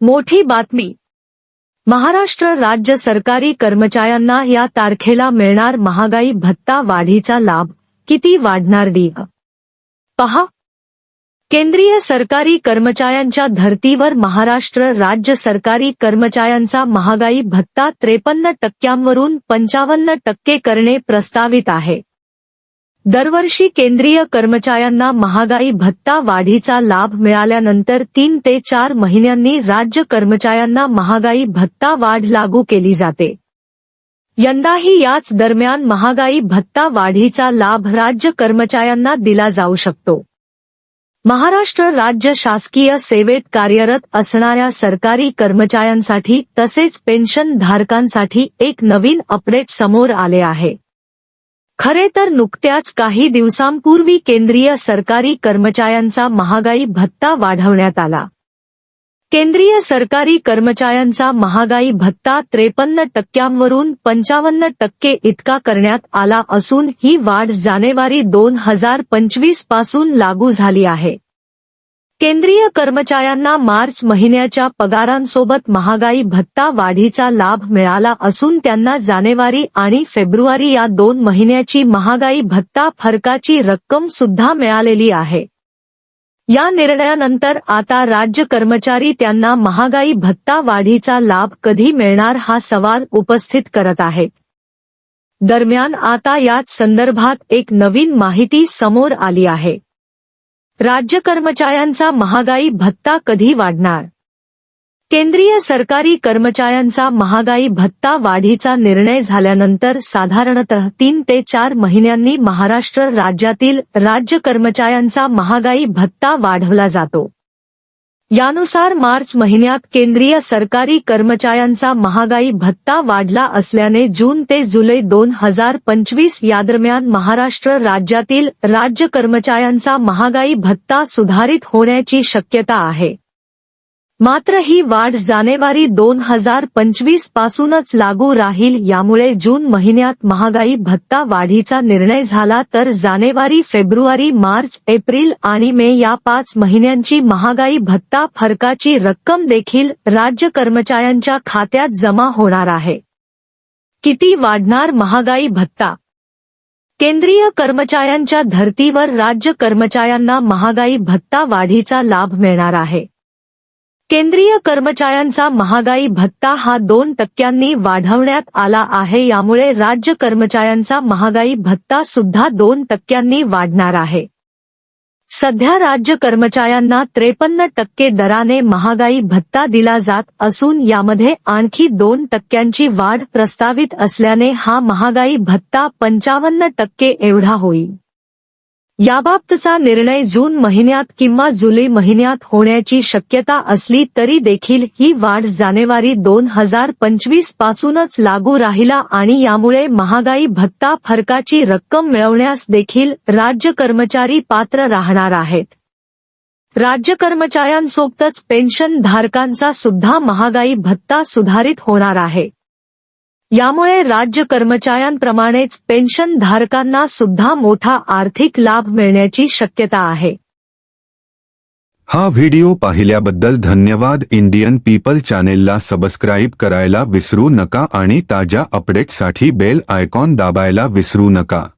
मोठी बातमी. महाराष्ट्र राज्य सरकारी कर्मचाऱ्यांना या तारखेला मिळणार महागाई भत्ता वाढीचा लाभ. किती वाढणार डी? पहा. केंद्रीय सरकारी कर्मचाऱ्यांच्या धर्तीवर महाराष्ट्र राज्य सरकारी कर्मचाऱ्यांचा महागाई भत्ता त्रेपन्न टक्क्यांवरून पंचावन्न टक्के करणे प्रस्तावित आहे. दरवर्षी केंद्रीय कर्मचाऱ्यांना महागाई भत्ता वाढीचा लाभ मिळाल्यानंतर तीन ते चार महिन्यांनी राज्य कर्मचाऱ्यांना महागाई भत्ता वाढ लागू केली जाते. यंदाही याच दरम्यान महागाई भत्ता वाढीचा लाभ राज्य कर्मचाऱ्यांना दिला जाऊ शकतो. महाराष्ट्र राज्य शासकीय सेवेत कार्यरत असणाऱ्या सरकारी कर्मचाऱ्यांसाठी तसेच पेन्शन धारकांसाठी एक नवीन अपडेट समोर आले आहे. खरे तर नुकत्याच काही दिवसांपूर्वी केंद्रीय सरकारी कर्मचाऱ्यांचा महागाई भत्ता वाढवण्यात आला. केंद्रीय सरकारी कर्मचाऱ्यांचा महागाई भत्ता त्रेपन्न टक्क्यांवरून पंचावन्न टक्के इतका करण्यात आला असून ही वाढ जानेवारी दोन हजार पंचवीसपासून लागू झाली आहे. केंद्रीय कर्मचाऱ्यांना मार्च महिन्याच्या पगारांसोबत महागाई भत्ता वाढीचा लाभ मिळाला असून त्यांना जानेवारी आणि फेब्रुवारी या दोन महिन्याची महागाई भत्ता फरकाची रक्कम सुद्धा मिळालेली आहे. या निर्णयानंतर आता राज्य कर्मचारी त्यांना महागाई भत्ता वाढीचा लाभ कधी मिळणार हा सवाल उपस्थित करत आहेत. दरम्यान आता याच संदर्भात एक नवीन माहिती समोर आली आहे. राज्य कर्मचाऱ्यांचा महागाई भत्ता कधी वाढणार? केंद्रीय सरकारी कर्मचाऱ्यांचा महागाई भत्ता वाढीचा निर्णय झाल्यानंतर साधारणतः तीन ते चार महिन्यांनी महाराष्ट्र राज्यातील राज्य कर्मचाऱ्यांचा महागाई भत्ता वाढवला जातो. यानुसार मार्च महिन्यात केंद्रीय सरकारी कर्मचाऱ्यांचा महागाई भत्ता वाढला असल्याने जून ते जुलै दोन हजार पंचवीस यादरम्यान महाराष्ट्र राज्यातील राज्य कर्मचाऱ्यांचा महागाई भत्ता सुधारित होण्याची शक्यता आहे. मात्र ही वाढ जानेवारी दोन हजार पंचवीस पासूनच लागू राहील. यामुळे जून महिन्यात महागाई भत्ता वाढीचा निर्णय झाला तर जानेवारी फेब्रुवारी मार्च एप्रिल आणि मे या पाच महिन्यांची महागाई भत्ता फरकाची रक्कम देखील राज्य कर्मचाऱ्यांच्या खात्यात जमा होणार आहे. किती वाढणार महागाई भत्ता? केंद्रीय कर्मचाऱ्यांच्या धर्तीवर राज्य कर्मचाऱ्यांना महागाई भत्ता वाढीचा लाभ मिळणार आहे. केंद्रीय कर्मचाऱ्यांचा महागाई भत्ता हा दोन टक्क्यांनी वाढवण्यात आला आहे. यामुळे राज्य कर्मचाऱ्यांचा महागाई भत्ता सुद्धा दोन टक्क्यांनी वाढणार आहे. सध्या राज्य कर्मचाऱ्यांना त्रेपन्न टक्के दराने महागाई भत्ता दिला जात असून यामध्ये आणखी दोन टक्क्यांची वाढ प्रस्तावित असल्याने हा महागाई भत्ता पंचावन्न टक्के एवढा होईल. याबाबतचा निर्णय जून महिन्यात किंवा जुलै महिन्यात होण्याची शक्यता असली तरी देखील ही वाढ जानेवारी दोन हजार पंचवीस पासूनच लागू राहिला आणि यामुळे महागाई भत्ता फरकाची रक्कम मिळवण्यास देखील राज्य कर्मचारी पात्र राहणार आहेत. राज्य कर्मचाऱ्यांसोबतच पेन्शन धारकांचा सुद्धा महागाई भत्ता सुधारित होणार आहे. यामुळे राज्य कर्मचाऱ्यांप्रमाणेच पेन्शन धारकांना सुद्धा मोठा आर्थिक लाभ मिळण्याची शक्यता आहे. हा व्हिडिओ पाहिल्याबद्दल धन्यवाद. इंडियन पीपल चॅनेलला सबस्क्राईब करायला विसरू नका आणि ताज्या अपडेटसाठी बेल आयकॉन दाबायला विसरू नका.